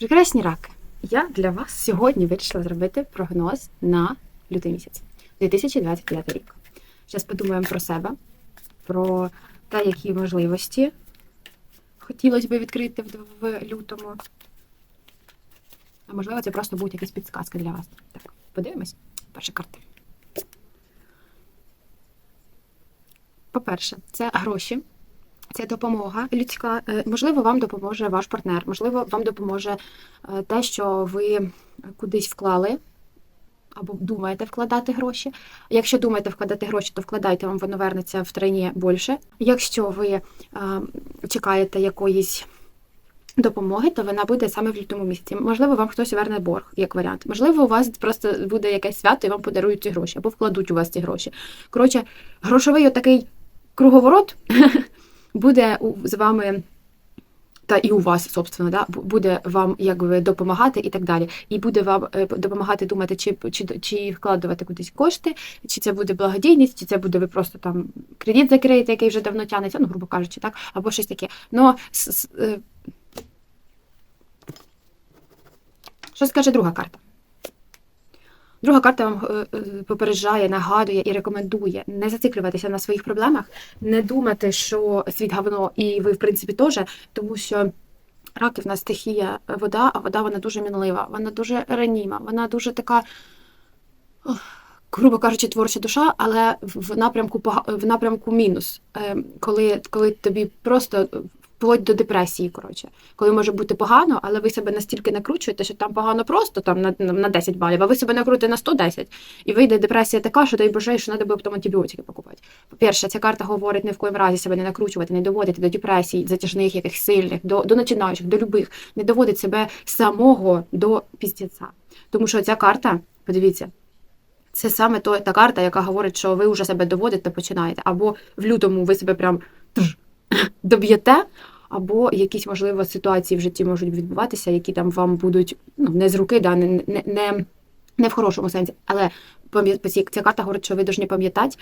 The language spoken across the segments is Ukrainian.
Прекрасні раки. Я для вас сьогодні вирішила зробити прогноз на лютий місяць 2025 рік. Зараз подумаємо про себе, про те, які можливості хотілося б відкрити в, лютому. А можливо, це просто будуть якісь підсказки для вас. Так, подивимось. Перша карта. По-перше, це гроші. Це допомога людська. Е, Можливо, вам допоможе ваш партнер, можливо, вам допоможе е, те, що ви кудись вклали або думаєте вкладати гроші. Якщо думаєте вкладати гроші, то вкладайте, вам воно вернеться втройні більше. Якщо ви е, чекаєте якоїсь допомоги, то вона буде саме в лютому місяці. Можливо, вам хтось верне борг, як варіант. Можливо, у вас просто буде якесь свято і вам подарують ці гроші, або вкладуть у вас ці гроші. Коротше, грошовий отакий круговорот буде з вами. Та і у вас, собственно, да, буде вам якби допомагати і так далі. І буде вам е, допомагати думати, чи, чи, чи вкладувати кудись кошти, чи це буде благодійність, чи це буде ви просто там кредит закриєте, який вже давно тягнеться, ну, грубо кажучи, так, або щось таке. Но е, що скаже друга карта? Друга карта вам е, е, попереджає, нагадує і рекомендує не зациклюватися на своїх проблемах, не думати, що світ говно, і ви, в принципі, теж, тому що раки в нас стихія вода, а вода вона дуже мінлива, вона дуже раніма, вона дуже така, грубо кажучи, творча душа, але в напрямку в напрямку мінус, Е, коли, коли тобі просто вплоть до депресії, коротше, коли може бути погано, але ви себе настільки накручуєте, що там погано просто там на, на 10 балів, а ви себе накрутите на 110, і вийде депресія така, що дай боже, що треба буде антибіотики покупати. По-перше, ця карта говорить ні в коїм разі себе не накручувати, не доводити до депресій, затяжних, якихось сильних, до, до починаючих, до любих, не доводить себе самого до піздеця. Тому що ця карта, подивіться, це саме то, та карта, яка говорить, що ви вже себе доводите, починаєте. Або в лютому ви себе прям доб'єте, або якісь, можливо, ситуації в житті можуть відбуватися, які там вам будуть ну, не з руки, да, не, не, не, не в хорошому сенсі. Але ця карта говорить, що ви повинні пам'ятати,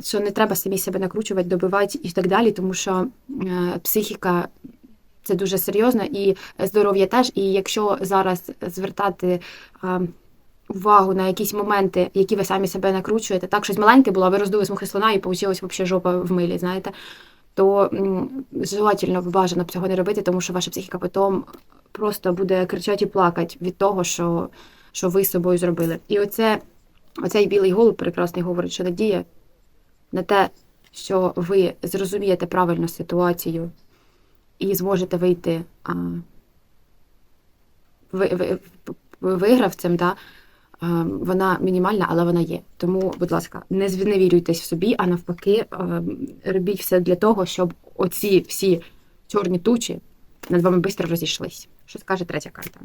що не треба самі себе накручувати, добивати і так далі, тому що е, психіка. Це дуже серйозно і здоров'я теж. І якщо зараз звертати е, увагу на якісь моменти, які ви самі себе накручуєте, так щось маленьке було, а ви роздули смухи слона і получилось взагалі жопа в милі, знаєте, то желательно бажано б цього не робити, тому що ваша психіка потім просто буде кричати і плакати від того, що, що ви з собою зробили. І оце, оцей білий голуб прекрасний говорить, що надія на те, що ви зрозумієте правильно ситуацію і зможете вийти а, ви, ви, вигравцем, да, вона мінімальна, але вона є. Тому, будь ласка, не зневірюйтесь в собі, а навпаки, робіть все для того, щоб оці всі чорні тучі над вами швидко розійшлись. Що скаже третя карта?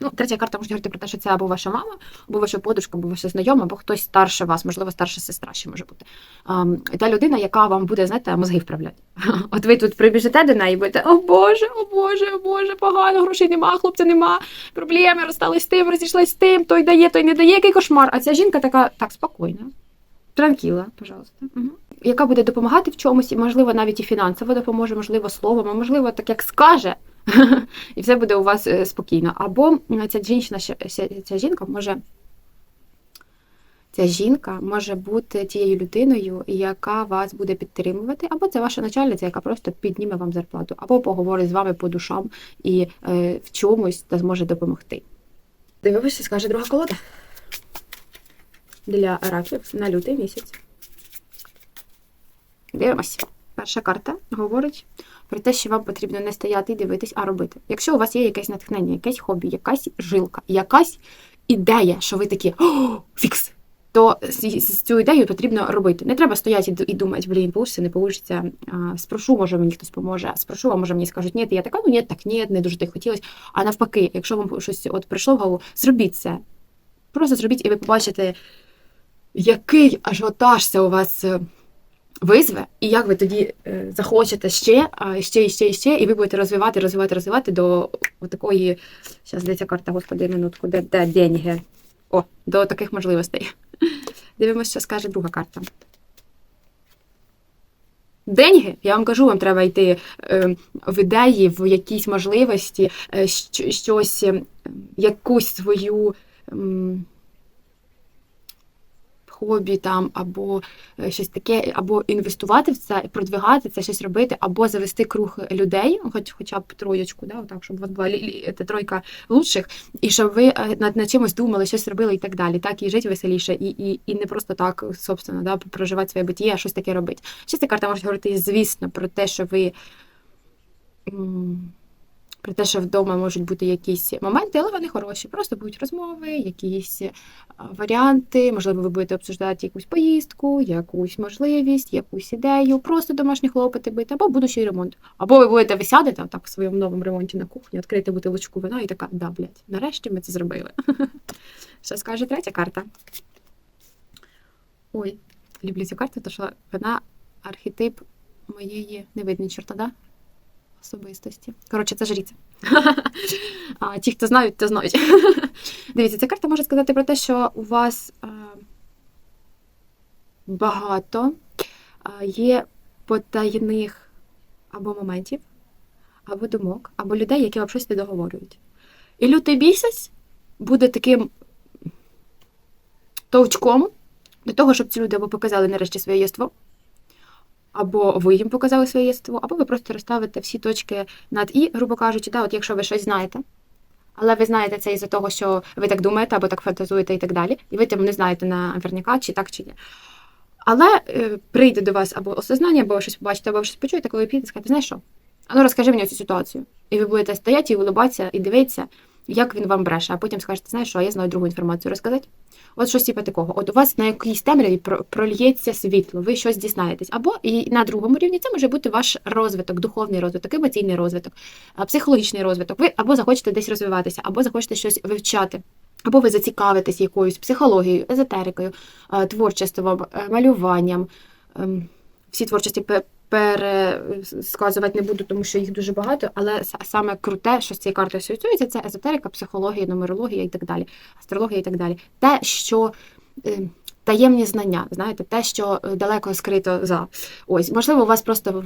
Ну, третя карта може говорити про те, що це або ваша мама, або ваша подружка, або ваша знайома, або хтось старше вас, можливо, старша сестра ще може бути. Ам, та людина, яка вам буде, знаєте, мозги вправляти. От ви тут прибіжите до неї і будете, о Боже, о Боже, о Боже, погано, грошей нема, хлопця нема, проблеми, розстались з тим, розійшлись з тим, той дає, той не дає, який кошмар. А ця жінка така, так, спокійна, транкіла, пожалуйста. Угу. Яка буде допомагати в чомусь, і, можливо, навіть і фінансово допоможе, можливо, словом, а можливо, так як скаже, і все буде у вас е, спокійно. Або ця жінка, ця жінка може. Ця жінка може бути тією людиною, яка вас буде підтримувати, або це ваша начальниця, яка просто підніме вам зарплату, або поговорить з вами по душам і е, в чомусь та зможе допомогти. Дивимося, скаже друга колода для раків на лютий місяць. Дивимося. Перша карта говорить про те, що вам потрібно не стояти і дивитись, а робити. Якщо у вас є якесь натхнення, якесь хобі, якась жилка, якась ідея, що ви такі о, фікс, то цю ідею потрібно робити. Не треба стояти і думати, блін, получиться, не. А, Спрошу, може мені хтось поможе, спрошу, а може мені скажуть, ні, я така, ну ні, так ні, не дуже так хотілося. А навпаки, якщо вам щось от прийшло в голову, зробіть це. Просто зробіть, і ви побачите, який ажіотаж це у вас е, визве, і як ви тоді е, захочете ще, ще, ще, ще, і ви будете розвивати, розвивати, розвивати до такої, зараз де карта, господи, минутку, де, де деньги? О, до таких можливостей. Дивимося, що скаже друга карта. деньги, я вам кажу, вам треба йти е, в ідеї, в якісь можливості, е, щось, е, якусь свою. Хобі там, або е, щось таке, або інвестувати в це, продвигати це, щось робити, або завести круг людей, хоч хоча б троєчку, да, отак, щоб у вас була та тройка лучших, і щоб ви е, над, над чимось думали, щось робили і так далі. Так, і жити веселіше, і, і, і не просто так, собственно, да, проживати своє биття, а щось таке робити. Ще ця карта може говорити, звісно, про те, що ви. Про те, що вдома можуть бути якісь моменти, але вони хороші. Просто будуть розмови, якісь варіанти. Можливо, ви будете обсуждати якусь поїздку, якусь можливість, якусь ідею, просто домашні хлопоти бити, або будущий ремонт. Або ви будете ви сядете так в своєму новому ремонті на кухні, відкрити бутилочку вина і така, да, блядь, нарешті ми це зробили. Що скаже третя карта? Ой, люблю цю карту, тому що вона архетип моєї не видно чорта, да? Особистості. Коротше, це жріця. А, ті, хто знають, то знають. Дивіться, ця карта може сказати про те, що у вас а, багато а, є потайних або моментів, або думок, або людей, які вам щось не договорюють. І лютий місяць буде таким товчком до того, щоб ці люди або показали нарешті своє єство, або ви їм показали своє єство, або ви просто розставите всі точки над і, грубо кажучи, да, от якщо ви щось знаєте, але ви знаєте це із-за того, що ви так думаєте, або так фантазуєте і так далі, і ви там не знаєте на верняка, чи так, чи ні. Але е, прийде до вас або осознання, або ви щось побачите, або ви щось почуєте, коли ви підете, скажете, знаєш що? А ну розкажи мені цю ситуацію. І ви будете стояти і улибатися, і дивитися, як він вам бреше, а потім скажете, знаєш що, я знаю другу інформацію розказати. От щось типу такого. От у вас на якійсь темряві про- прольється світло, ви щось дізнаєтесь. Або і на другому рівні це може бути ваш розвиток, духовний розвиток, емоційний розвиток, психологічний розвиток. Ви або захочете десь розвиватися, або захочете щось вивчати. Або ви зацікавитесь якоюсь психологією, езотерикою, творчеством, е, малюванням. Ем, Всі творчості пересказувати не буду, тому що їх дуже багато, але саме круте, що з цією картою асоціюється, це езотерика, психологія, нумерологія і так далі, астрологія і так далі. Те, що е, таємні знання, знаєте, те, що е, далеко скрито за. Ось, можливо, у вас просто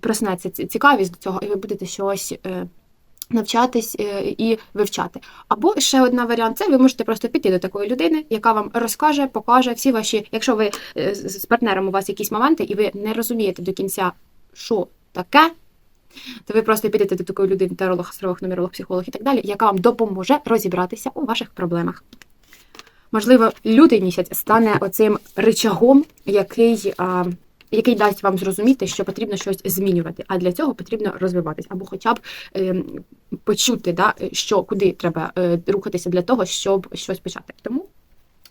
проснеться цікавість до цього, і ви будете щось. Навчатись е, і вивчати. Або ще один варіант це ви можете просто піти до такої людини, яка вам розкаже, покаже всі ваші. Якщо ви е, з партнером у вас якісь моменти, і ви не розумієте до кінця, що таке, то ви просто підете до такої людини, таролог, астролог, нумеролог, психолог і так далі, яка вам допоможе розібратися у ваших проблемах. Можливо, лютий місяць стане оцим ричагом, який, а, який дасть вам зрозуміти, що потрібно щось змінювати, а для цього потрібно розвиватись, або хоча б ем, почути, да, що куди треба е, рухатися для того, щоб щось почати. Тому,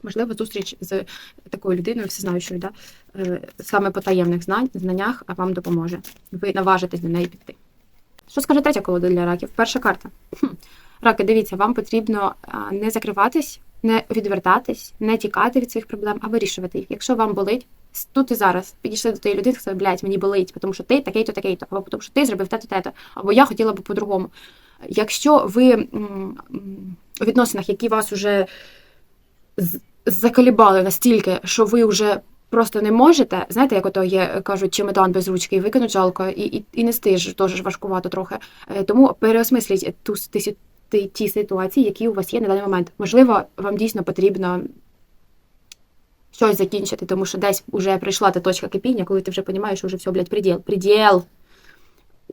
можливо, зустріч з такою людиною, всезнаючою, да, е, саме по таємних знань, знаннях вам допоможе. Ви наважитесь до неї піти. Що скаже третя колода для раків? Перша карта. Хм. Раки, дивіться, вам потрібно не закриватись, не відвертатись, не тікати від своїх проблем, а вирішувати їх. Якщо вам болить, тут і зараз підійшли до тієї людини, сказали, блядь, мені болить, тому що ти такий-то, такий-то, або тому що ти зробив те-то, те-то, або я хотіла б по-другому. Якщо ви у відносинах, які вас вже з- заколібали настільки, що ви вже просто не можете, знаєте, як ото є, кажуть, чемодан без ручки, викинуть жалко, і, і, і нести ж теж важкувато трохи. Е, Тому переосмисліть ту, ті ситуації, які у вас є на даний момент. Можливо, вам дійсно потрібно щось закінчити, тому що десь вже прийшла та точка кипіння, коли ти вже розумієш, що вже все, блядь, приділ, приділ.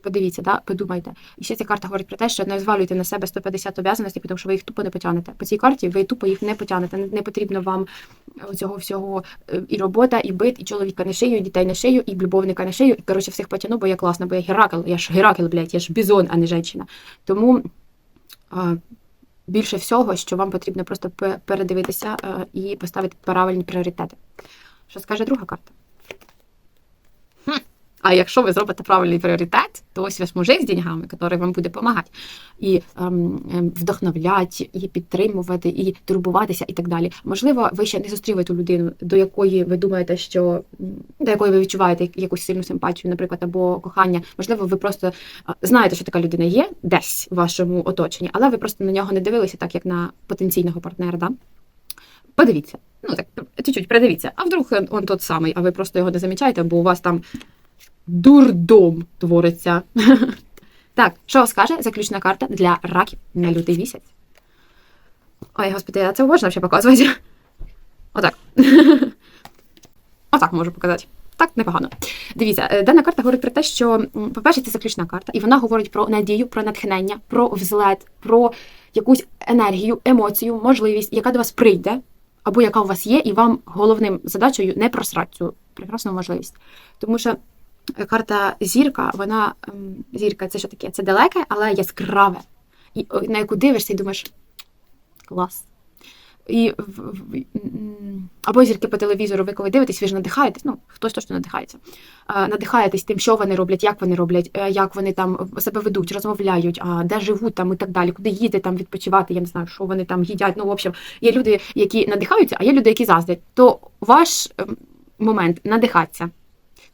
Подивіться, да? подумайте. І ще ця карта говорить про те, що не звалюйте на себе 150 обов'язаностей, тому що ви їх тупо не потягнете. По цій карті ви тупо їх не потягнете. Не, потрібно вам цього всього е, і робота, і бит, і чоловіка не шию, і дітей не шию, і любовника не шию. І коротше всіх потягну, бо я класна, бо я Геракл, я ж Геракл, блядь, я ж бізон, а не жінка. Тому а, більше всього, що вам потрібно просто пе- передивитися е, і поставити правильні пріоритети. Що скаже друга карта? А якщо ви зробите правильний пріоритет, то ось ваш мужик з деньгами, який вам буде допомагати і ем, ем, вдохновляти, і підтримувати, і турбуватися, і так далі. Можливо, ви ще не зустріли ту людину, до якої ви думаєте, що до якої ви відчуваєте якусь сильну симпатію, наприклад, або кохання. Можливо, ви просто знаєте, що така людина є десь в вашому оточенні, але ви просто на нього не дивилися так, як на потенційного партнера. Да? Подивіться. Ну так, чуть-чуть придивіться. А вдруг он тот самий, а ви просто його не замічаєте, бо у вас там дурдом твориться. Так, що скаже заключна карта для раків на лютий місяць? Ой, господи, а це можна ще показувати? Отак. Отак можу показати. Так, непогано. Дивіться, е, дана карта говорить про те, що, по-перше, це заключна карта, і вона говорить про надію, про натхнення, про взлет, про якусь енергію, емоцію, можливість, яка до вас прийде, або яка у вас є, і вам головним задачею не просрати цю прекрасну можливість. Тому що карта зірка, вона ем, зірка це що таке? Це далеке, але яскраве. І на яку дивишся і думаєш, клас. І або зірки по телевізору, ви коли дивитесь, ви ж надихаєтесь, ну хтось точно надихається. Надихаєтесь тим, що вони роблять, як вони роблять, е, як вони там себе ведуть, розмовляють, а де живуть там і так далі, куди їздять там відпочивати, я не знаю, що вони там їдять. Ну, в общем, є люди, які надихаються, а є люди, які заздрять. То ваш ем, момент надихатися.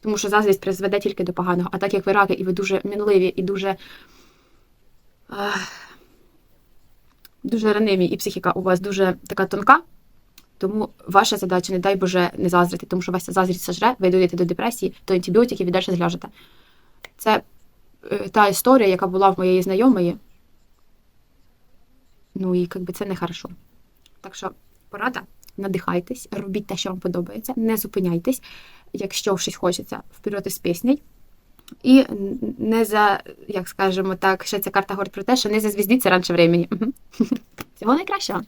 Тому що заздрість призведе тільки до поганого. А так як ви раки, і ви дуже мінливі, і дуже. дуже раниві, і психіка у вас дуже така тонка. Тому ваша задача, не дай Боже, не заздрити, тому що вас заздрість сожре, ви дійдете до депресії, до антибіотиків і далі зляжете. Це е, та історія, яка була в моєї знайомої. Ну і якби це не хорошо. Так що порада, надихайтесь, робіть те, що вам подобається, не зупиняйтесь, якщо щось хочеться, вперед із піснею. І не за, як скажемо так, ще ця карта говорить про те, що не зазвіздіться раніше времени. Мгм. Всього найкращого.